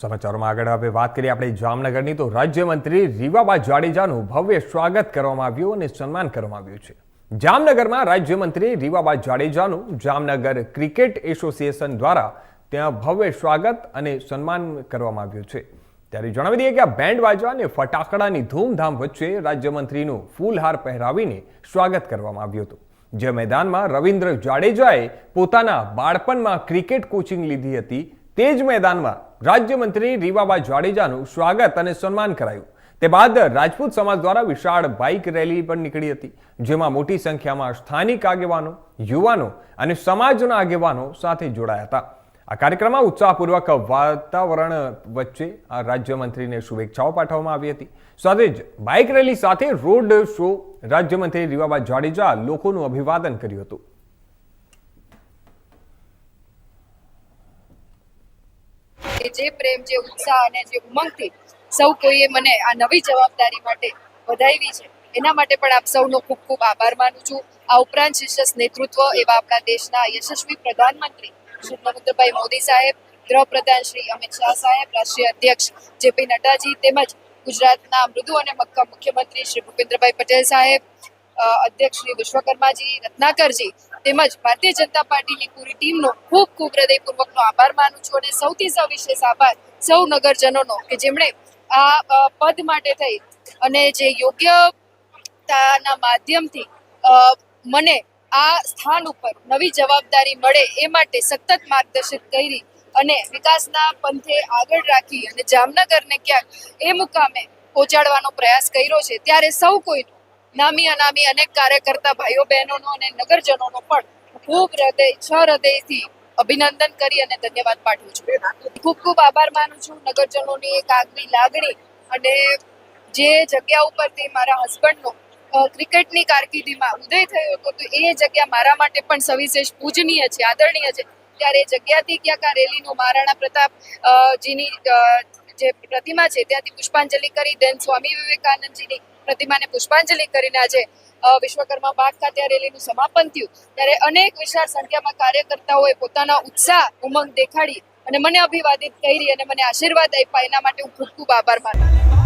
સમાચારોમાં આગળ હવે વાત કરીએ આપણે જામનગરની, તો રાજ્યમંત્રી રીવાબા જાડેજાનું ભવ્ય સ્વાગત કરવામાં આવ્યું અને સન્માન કરવામાં આવ્યું છે. જામનગરમાં રાજ્યમંત્રી રીવાબા જાડેજાનું જામનગર ક્રિકેટ એસોસિએશન દ્વારા ત્યાં ભવ્ય સ્વાગત અને સન્માન કરવામાં આવ્યું છે. ત્યારે જણાવી દઈએ કે આ બેન્ડ વાજવા અને ફટાકડાની ધૂમધામ વચ્ચે રાજ્યમંત્રીનું ફૂલહાર પહેરાવીને સ્વાગત કરવામાં આવ્યું હતું. જે મેદાનમાં રવિન્દ્ર જાડેજાએ પોતાના બાળપણમાં ક્રિકેટ કોચિંગ લીધી હતી તે જ મેદાનમાં રાજ્યમંત્રી રીવાબા જાડેજાનું સ્વાગત અને સન્માન કરાયું. તે બાદ રાજપૂત સમાજ દ્વારા વિશાળ બાઇક રેલી પણ નીકળી હતી, જેમાં મોટી સંખ્યામાં સ્થાનિક આગેવાનો, યુવાનો અને સમાજના આગેવાનો સાથે જોડાયા હતા. આ કાર્યક્રમમાં ઉત્સાહપૂર્વક વાતાવરણ વચ્ચે આ રાજ્યમંત્રીને શુભેચ્છાઓ પાઠવવામાં આવી હતી. સાથે જ બાઇક રેલી સાથે રોડ શો રાજ્યમંત્રી રીવાબા જાડેજા લોકોનું અભિવાદન કર્યું હતું. જે પ્રેમ, જે ઉત્સાહ અને જે ઉમંગથી સૌ કોઈએ મને આ નવી જવાબદારી માટે વધાવી છે. એના માટે પણ આપ સૌનો ખૂબ ખૂબ આભાર માનું છું. આ ઉપરાંત શીર્ષક નેતૃત્વ એવા આપણા દેશના યશસ્વી પ્રધાનમંત્રી શ્રી નરેન્દ્રભાઈ મોદી સાહેબ, ગૃહપ્રધાન શ્રી અમિત શાહ સાહેબ, રાષ્ટ્રીય અધ્યક્ષ જેપી નડ્ડાજી તેમજ ગુજરાતના મૃદુ અને મક્કમ મુખ્યમંત્રી શ્રી ભૂપેન્દ્રભાઈ પટેલ સાહેબ અધ્યક્ષ શ્રી વિશ્વકર્માજી, રત્નાકરજી તેમજ ભારતીય જનતા પાર્ટીની પૂરી ટીમનો ખૂબ ખૂબ હૃદયપૂર્વકનો આભાર માનું છું અને સૌથી સવિશેષ આભાર સૌ નગરજનોનો કે જેમણે આ પદ માટે થઈ અને જે યોગ્યતાના માધ્યમથી મને આ સ્થાન ઉપર નવી જવાબદારી મળે એ માટે સતત માર્ગદર્શિત કરી અને વિકાસના પંથે આગળ રાખી અને જામનગરને ક્યાંક એ મુકામે પહોંચાડવાનો પ્રયાસ કર્યો છે, ત્યારે સૌ કોઈનો નામી અનામી અનેક કાર્યકર્તા ભાઈઓ બહેનોનો અને નગરજનોનો પણ ખૂબ હૃદય, છ હૃદયથી અભિનંદન કરી અને ધન્યવાદ પાઠવું છું. ખૂબ ખૂબ આભાર માનું છું. નગરજનોની એક આગવી લાગણી અને જે જગ્યા ઉપરથી મારા હસબન્ડનો ક્રિકેટની કારકિર્દીમાં ઉદય થયો હતો, તો એ જગ્યા મારા માટે પણ સવિશેષ પૂજનીય છે, આદરણીય છે. ત્યારે એ જગ્યાથી ક્યાંક આ રેલીનું મહારાણા પ્રતાપ જીની જે પ્રતિમા છે, ત્યાંથી પુષ્પાંજલિ કરી, દેન સ્વામી વિવેકાનંદજીની પ્રતિમાને પુષ્પાંજલિ કરીને આજે વિશ્વકર્મા બાગ ખાતે આ રેલીનું સમાપન થયું ત્યારે અનેક વિશાળ સંખ્યામાં કાર્યકર્તાઓએ પોતાના ઉત્સાહ, ઉમંગ દેખાડી અને મને અભિવાદિત કરી અને મને આશીર્વાદ આપ્યા એના માટે હું ખૂબ ખૂબ આભાર માનું.